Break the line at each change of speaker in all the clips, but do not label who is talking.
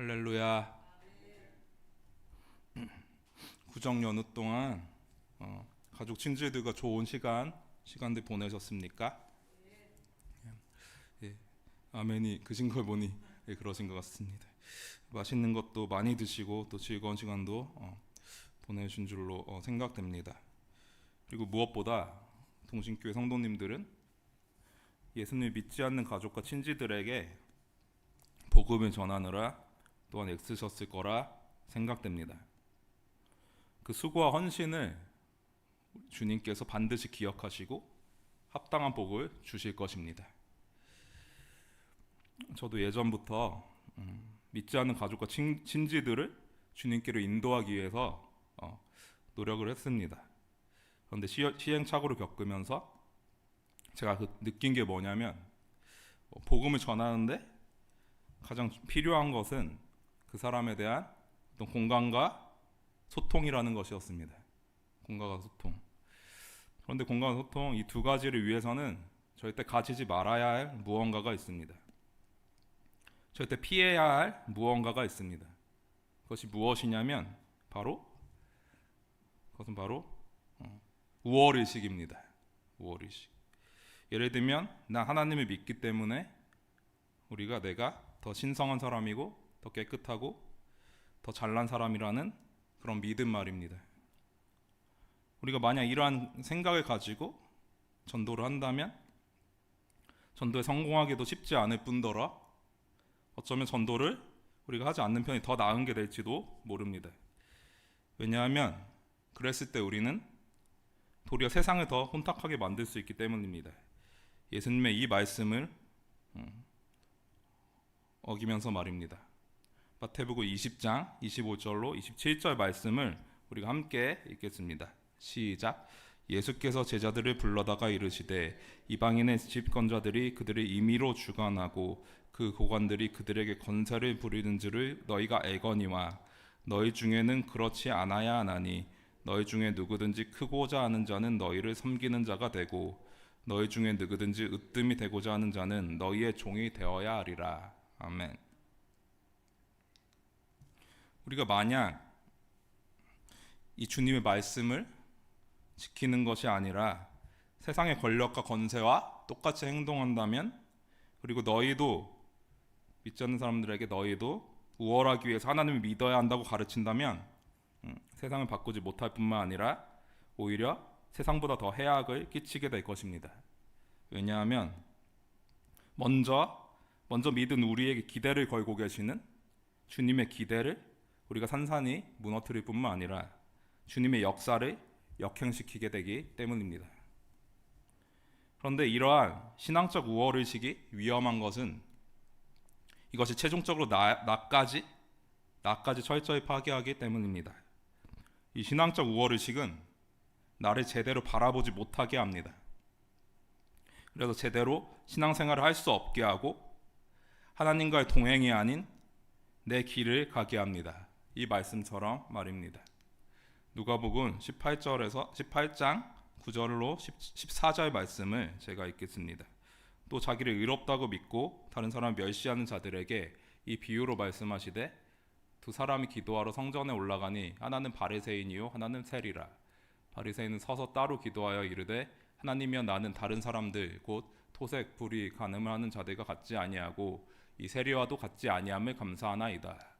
할렐루야. 구정 연휴 동안 어, 가족 친지들과 좋은 시간 시간들 보내셨습니까? 예, 아멘이 그신 걸 보니 예, 그러신 것 같습니다. 맛있는 것도 많이 드시고 또 즐거운 시간도 어, 보내신 줄로 어, 생각됩니다. 그리고 무엇보다 동신교회 성도님들은 예수님을 믿지 않는 가족과 친지들에게 복음을 전하느라 또한 애쓰셨을 거라 생각됩니다. 그 수고와 헌신을 주님께서 반드시 기억하시고 합당한 복을 주실 것입니다. 저도 예전부터 음, 믿지 않는 가족과 친, 친지들을 주님께로 인도하기 위해서 어, 노력을 했습니다. 그런데 시, 시행착오를 겪으면서 제가 그 느낀 게 뭐냐면 어, 복음을 전하는데 가장 필요한 것은 그 사람에 대한 어떤 공감과 소통이라는 것이었습니다. 공감과 소통. 그런데 공감과 소통 이 두 가지를 위해서는 절대 가지지 말아야 할 무언가가 있습니다. 절대 피해야 할 무언가가 있습니다. 그것이 무엇이냐면 바로 그것은 바로 어, 우월 의식입니다. 우월 의식. 예를 들면 나 하나님을 믿기 때문에 우리가 내가 더 신성한 사람이고 더 깨끗하고 더 잘난 사람이라는 그런 믿음 말입니다. 우리가 만약 이러한 생각을 가지고 전도를 한다면 전도에 성공하기도 쉽지 않을 뿐더러 어쩌면 전도를 우리가 하지 않는 편이 더 나은 게 될지도 모릅니다. 왜냐하면 그랬을 때 우리는 도리어 세상을 더 혼탁하게 만들 수 있기 때문입니다. 예수님의 이 말씀을 음, 어기면서 말입니다. 마태복음 20장 25절로 27절 말씀을 우리가 함께 읽겠습니다. 시작. 예수께서 제자들을 불러다가 이르시되 이방인의 집권자들이 그들을 임의로 주관하고 그 고관들이 그들에게 건세를 부리는 줄을 너희가 알거니와 너희 중에는 그렇지 않아야 하나니 너희 중에 누구든지 크고자 하는 자는 너희를 섬기는 자가 되고 너희 중에 누구든지 으뜸이 되고자 하는 자는 너희의 종이 되어야 하리라. 아멘. 우리가 만약 이 주님의 말씀을 지키는 것이 아니라 세상의 권력과 건세와 똑같이 행동한다면 그리고 너희도 믿지 않는 사람들에게 너희도 우월하기 위해서 하나님을 믿어야 한다고 가르친다면 음, 세상을 바꾸지 못할 뿐만 아니라 오히려 세상보다 더 해악을 끼치게 될 것입니다. 왜냐하면 먼저 먼저 믿은 우리에게 기대를 걸고 계시는 주님의 기대를 우리가 산산히 무너뜨릴 뿐만 아니라 주님의 역사를 역행시키게 되기 때문입니다. 그런데 이러한 신앙적 우월의식이 위험한 것은 이것이 최종적으로 나, 나까지 나까지 철저히 파괴하기 때문입니다. 이 신앙적 우월의식은 나를 제대로 바라보지 못하게 합니다. 그래서 제대로 신앙생활을 할 수 없게 하고 하나님과의 동행이 아닌 내 길을 가게 합니다. 이 말씀처럼 말입니다. 누가복음 18절에서 18장 9절로 14절 말씀을 제가 읽겠습니다. 또 자기를 의롭다고 믿고 다른 사람 멸시하는 자들에게 이 비유로 말씀하시되 두 사람이 기도하러 성전에 올라가니 하나는 바리새인이요 하나는 세리라 바리새인은 서서 따로 기도하여 이르되 하나님이여 나는 다른 사람들 곧 토색 불이 간음을 하는 자들과 같지 아니하고 이 세리와도 같지 아니함을 감사하나이다.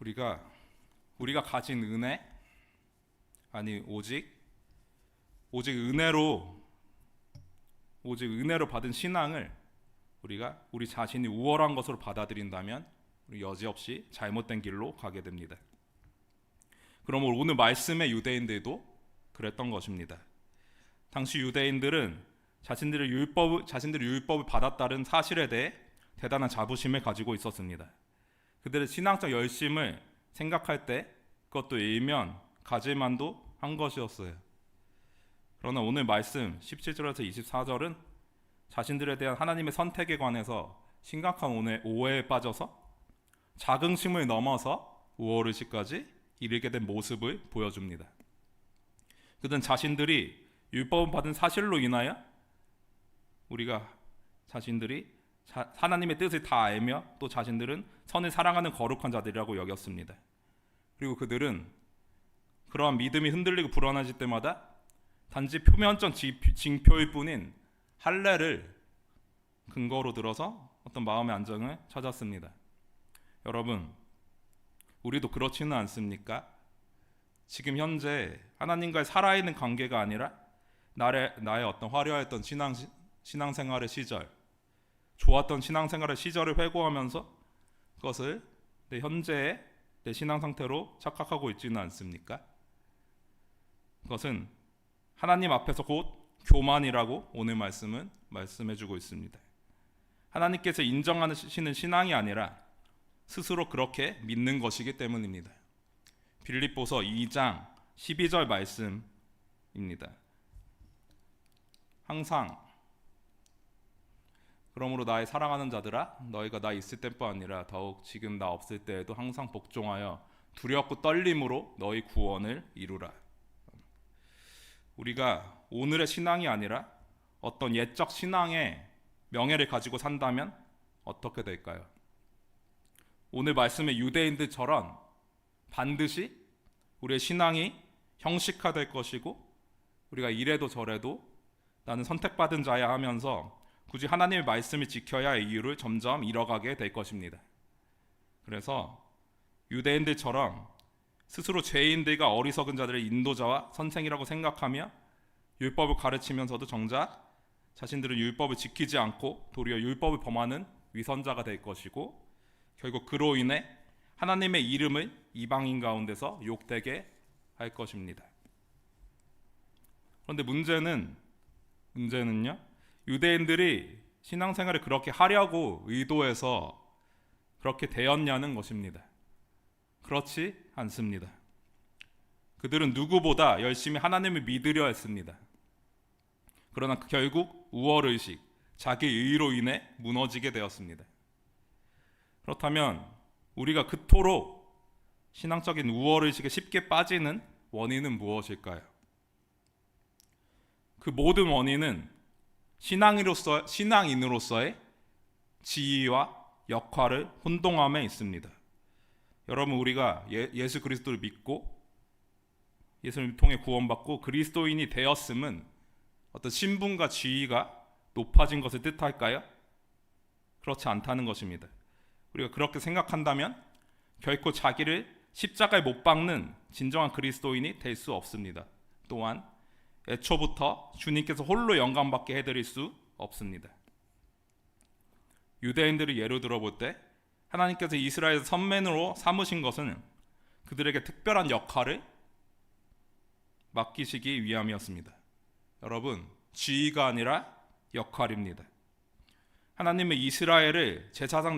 우리가 우리가 가진 은혜 아니 오직 오직 은혜로 오직 은혜로 받은 신앙을 우리가 우리 자신이 우월한 것으로 받아들인다면 여지없이 잘못된 길로 가게 됩니다. 그럼 오늘 말씀의 유대인들도 그랬던 것입니다. 당시 유대인들은 자신들의 율법 자신들의 율법을 받았다는 사실에 대해 대단한 자부심을 가지고 있었습니다. 그들의 신앙적 열심을 생각할 때 그것도 일면 가질만도 한 것이었어요. 그러나 오늘 말씀 17절에서 24절은 자신들에 대한 하나님의 선택에 관해서 심각한 오해- 오해에 빠져서 자긍심을 넘어서 우월의식까지 이르게 된 모습을 보여줍니다. 그들은 자신들이 율법을 받은 사실로 인하여 우리가 자신들이 자- 하나님의 뜻을 다 알며 또 자신들은 선을 사랑하는 거룩한 자들이라고 여겼습니다. 그리고 그들은 그러한 믿음이 흔들리고 불안해질 때마다 단지 표면적 지- 징표일 뿐인 할례를 근거로 들어서 어떤 마음의 안정을 찾았습니다. 여러분, 우리도 그렇지는 않습니까? 지금 현재 하나님과의 살아있는 관계가 아니라 나의, 나의 어떤 화려했던 신앙, 신앙생활의 시절, 좋았던 신앙생활의 시절을 회고하면서 그것을 내 현재의 내 신앙 상태로 착각하고 있지는 않습니까? 그것은 하나님 앞에서 곧 교만이라고 오늘 말씀은 말씀해주고 있습니다. 하나님께서 인정하시는 신앙이 아니라 스스로 그렇게 믿는 것이기 때문입니다. 빌립보서 2장 12절 말씀입니다. 항상 그러므로 나의 사랑하는 자들아 너희가 나 있을 때뿐 아니라 더욱 지금 나 없을 때에도 항상 복종하여 두렵고 떨림으로 너희 구원을 이루라. 우리가 오늘의 신앙이 아니라 어떤 옛적 신앙의 명예를 가지고 산다면 어떻게 될까요? 오늘 말씀의 유대인들처럼 반드시 우리의 신앙이 형식화될 것이고 우리가 이래도 저래도 나는 선택받은 자야 하면서 굳이 하나님의 말씀을 지켜야 할 이유를 점점 잃어가게 될 것입니다. 그래서 유대인들처럼 스스로 죄인들과 어리석은 자들의 인도자와 선생이라고 생각하며 율법을 가르치면서도 정작 자신들은 율법을 지키지 않고 도리어 율법을 범하는 위선자가 될 것이고 결국 그로 인해 하나님의 이름을 이방인 가운데서 욕되게 할 것입니다. 그런데 문제는 문제는요. 유대인들이 신앙생활을 그렇게 하려고 의도해서 그렇게 되었냐는 것입니다. 그렇지 않습니다. 그들은 누구보다 열심히 하나님을 믿으려 했습니다. 그러나 결국 우월의식, 자기 의로 인해 무너지게 되었습니다. 그렇다면 우리가 그토록 신앙적인 우월의식에 쉽게 빠지는 원인은 무엇일까요? 그 모든 원인은 신앙인으로서, 신앙인으로서의 지위와 역할을 혼동함에 있습니다. 여러분 우리가 예, 예수 그리스도를 믿고 예수를 통해 구원받고 그리스도인이 되었음은 어떤 신분과 지위가 높아진 것을 뜻할까요? 그렇지 않다는 것입니다. 우리가 그렇게 생각한다면 결코 자기를 십자가에 못 박는 진정한 그리스도인이 될 수 없습니다. 또한 애초부터 주님께서 홀로 영광받게 해드릴 수 없습니다. 유대인들을 예로 들어볼 때 하나님께서 이스라엘 선맨으로 삼으신 것은 그들에게 특별한 역할을 맡기시기 위함이었습니다. 여러분, 지위가 아니라 역할입니다. 하나님의 이스라엘을 제사장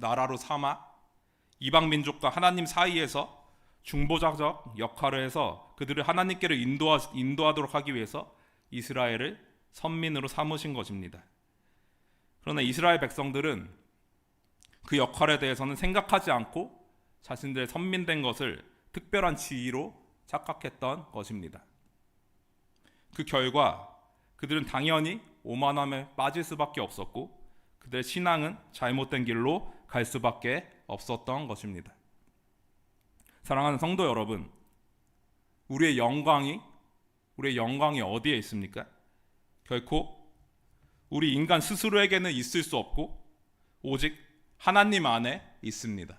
나라로 삼아 이방 민족과 하나님 사이에서 중보자적 역할을 해서 그들을 하나님께로 인도하, 인도하도록 하기 위해서 이스라엘을 선민으로 삼으신 것입니다. 그러나 이스라엘 백성들은 그 역할에 대해서는 생각하지 않고 자신들의 선민된 것을 특별한 지위로 착각했던 것입니다. 그 결과 그들은 당연히 오만함에 빠질 수밖에 없었고 그들의 신앙은 잘못된 길로 갈 수밖에 없었던 것입니다. 사랑하는 성도 여러분, 우리의 영광이 우리의 영광이 어디에 있습니까? 결코 우리 인간 스스로에게는 있을 수 없고 오직 하나님 안에 있습니다.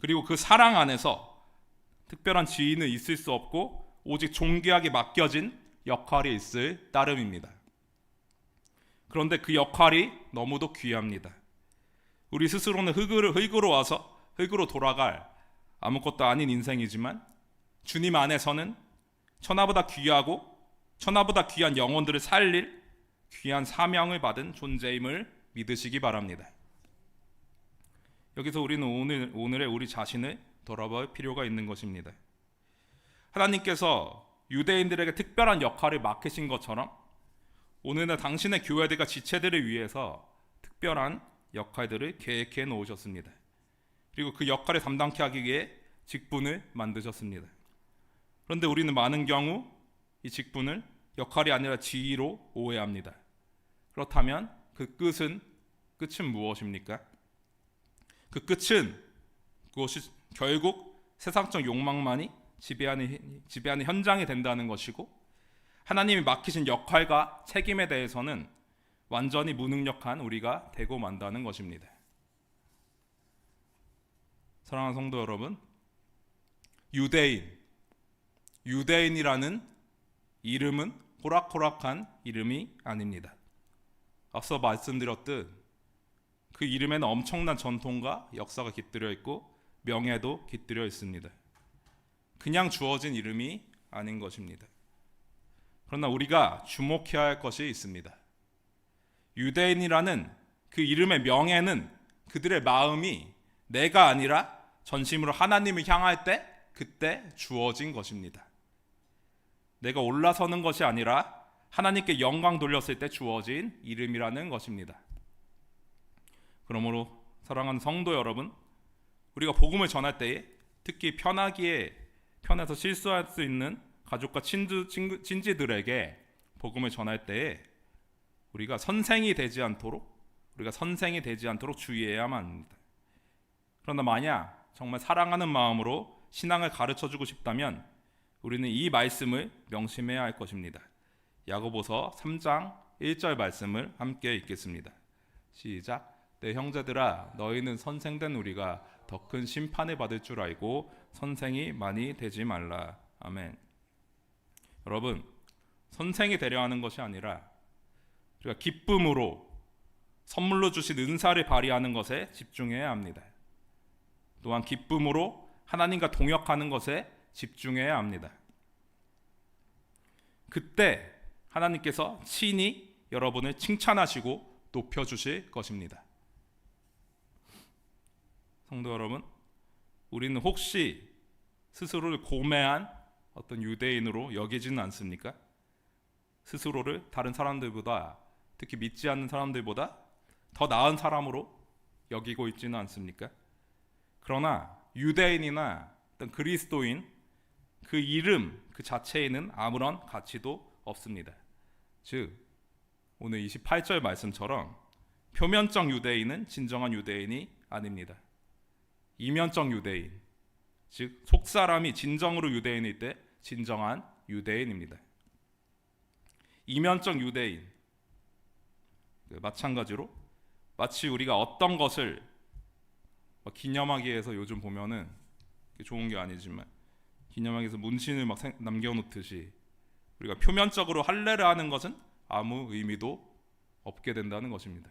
그리고 그 사랑 안에서 특별한 지위는 있을 수 없고 오직 존귀하게 맡겨진 역할이 있을 따름입니다. 그런데 그 역할이 너무도 귀합니다. 우리 스스로는 흙으로, 와서 흙으로 돌아갈 아무것도 아닌 인생이지만 주님 안에서는 천하보다 귀하고 천하보다 귀한 영혼들을 살릴 귀한 사명을 받은 존재임을 믿으시기 바랍니다. 여기서 우리는 오늘 오늘의 우리 자신을 돌아볼 필요가 있는 것입니다. 하나님께서 유대인들에게 특별한 역할을 맡기신 것처럼 오늘날 당신의 교회들과 지체들을 위해서 특별한 역할들을 계획해 놓으셨습니다. 그리고 그 역할을 담당케 하기 위해 직분을 만드셨습니다. 그런데 우리는 많은 경우 이 직분을 역할이 아니라 지위로 오해합니다. 그렇다면 그 끝은 끝은 무엇입니까? 그 끝은 그것이 결국 세상적 욕망만이 지배하는 지배하는 현장이 된다는 것이고 하나님이 맡기신 역할과 책임에 대해서는 완전히 무능력한 우리가 되고 만다는 것입니다. 사랑하는 성도 여러분, 유대인, 유대인이라는 이름은 호락호락한 이름이 아닙니다. 앞서 말씀드렸듯 그 이름에는 엄청난 전통과 역사가 깃들여 있고 명예도 깃들여 있습니다. 그냥 주어진 이름이 아닌 것입니다. 그러나 우리가 주목해야 할 것이 있습니다. 유대인이라는 그 이름의 명예는 그들의 마음이 내가 아니라 전심으로 하나님을 향할 때 그때 주어진 것입니다. 내가 올라서는 것이 아니라 하나님께 영광 돌렸을 때 주어진 이름이라는 것입니다. 그러므로 사랑하는 성도 여러분, 우리가 복음을 전할 때에 특히 편하기에 편해서 실수할 수 있는 가족과 친구, 친지들에게 복음을 전할 때에 우리가 선생이 되지 않도록 우리가 선생이 되지 않도록 주의해야만 합니다. 그러나 만약 정말 사랑하는 마음으로 신앙을 가르쳐 주고 싶다면 우리는 이 말씀을 명심해야 할 것입니다. 야고보서 3장 1절 말씀을 함께 읽겠습니다. 시작. 내 형제들아 너희는 선생된 우리가 더 큰 심판을 받을 줄 알고 선생이 많이 되지 말라. 아멘. 여러분, 선생이 되려 하는 것이 아니라 우리가 기쁨으로 선물로 주신 은사를 발휘하는 것에 집중해야 합니다. 또한 기쁨으로 하나님과 동역하는 것에 집중해야 합니다. 그때 하나님께서 친히 여러분을 칭찬하시고 높여 주실 것입니다. 성도 여러분, 우리는 혹시 스스로를 고매한 어떤 유대인으로 여기지는 않습니까? 스스로를 다른 사람들보다 특히 믿지 않는 사람들보다 더 나은 사람으로 여기고 있지는 않습니까? 그러나 유대인이나 어떤 그리스도인 그 이름 그 자체에는 아무런 가치도 없습니다. 즉 오늘 28절 말씀처럼 표면적 유대인은 진정한 유대인이 아닙니다. 이면적 유대인, 즉 속사람이 진정으로 유대인일 때 진정한 유대인입니다. 이면적 유대인 그 마찬가지로 마치 우리가 어떤 것을 기념하기 위해서 요즘 보면은 좋은 게 아니지만 위해서 문신을 막 남겨놓듯이 우리가 표면적으로 할례를 하는 것은 아무 의미도 없게 된다는 것입니다.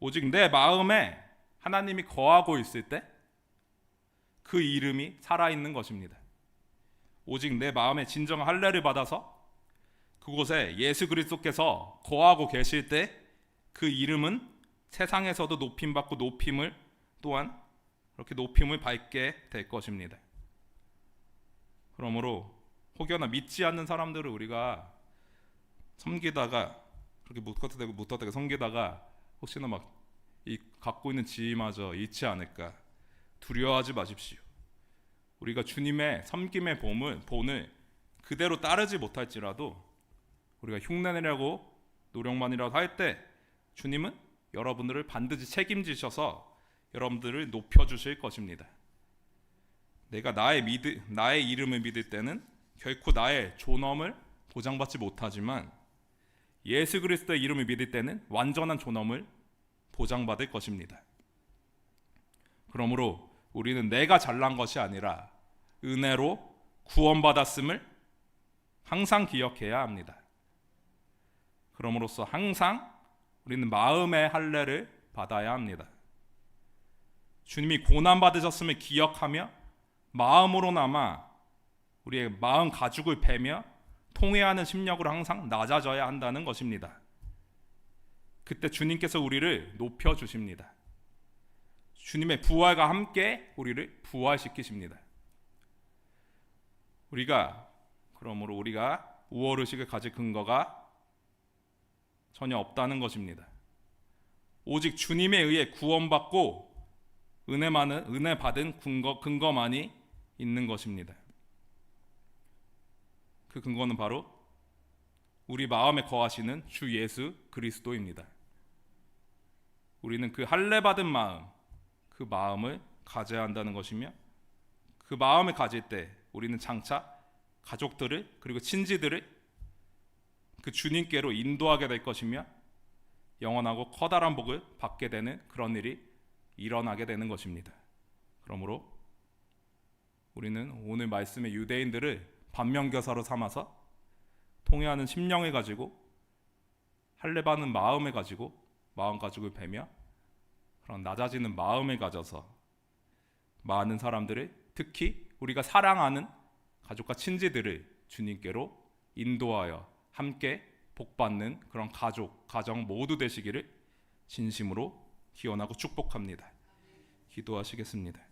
오직 내 마음에 하나님이 거하고 있을 때 그 이름이 살아있는 것입니다. 오직 내 마음에 진정 할례를 받아서 그곳에 예수 그리스도께서 거하고 계실 때 그 이름은 세상에서도 높임 받고 높임을 또한 그렇게 높임을 받게 될 것입니다. 그러므로 혹여나 믿지 않는 사람들을 우리가 섬기다가 그렇게 묻어대고 묻어대고 섬기다가 혹시나 막 이 갖고 있는 지위마저 잃지 않을까 두려워하지 마십시오. 우리가 주님의 섬김의 본을 본을 그대로 따르지 못할지라도 우리가 흉내내려고 노력만이라도 할 때 주님은 여러분들을 반드시 책임지셔서 여러분들을 높여 주실 것입니다. 내가 나의 믿 나의 이름을 믿을 때는 결코 나의 존엄을 보장받지 못하지만 예수 그리스도의 이름을 믿을 때는 완전한 존엄을 보장받을 것입니다. 그러므로 우리는 내가 잘난 것이 아니라 은혜로 구원받았음을 항상 기억해야 합니다. 그럼으로써 항상 우리는 마음의 할례를 받아야 합니다. 주님이 고난 받으셨음을 기억하며 마음으로나마 우리의 마음 가죽을 베며 통회하는 심력으로 항상 낮아져야 한다는 것입니다. 그때 주님께서 우리를 높여 주십니다. 주님의 부활과 함께 우리를 부활시키십니다. 우리가 그러므로 우리가 우월 의식을 가질 근거가 전혀 없다는 것입니다. 오직 주님에 의해 구원받고 은혜만은 은혜 받은 근거 근거만이 있는 것입니다. 그 근거는 바로 우리 마음에 거하시는 주 예수 그리스도입니다. 우리는 그 할례 받은 마음, 그 마음을 가져야 한다는 것이며 그 마음을 가질 때 우리는 장차 가족들을 그리고 친지들을 그 주님께로 인도하게 될 것이며 영원하고 커다란 복을 받게 되는 그런 일이 일어나게 되는 것입니다. 그러므로 우리는 오늘 말씀의 유대인들을 반면교사로 삼아서 통회하는 심령을 가지고 할례 받는 마음을 가지고 마음가짐을 베며 그런 낮아지는 마음을 가져서 많은 사람들을 특히 우리가 사랑하는 가족과 친지들을 주님께로 인도하여 함께 복받는 그런 가족, 가정 모두 되시기를 진심으로 기원하고 축복합니다. 기도하시겠습니다.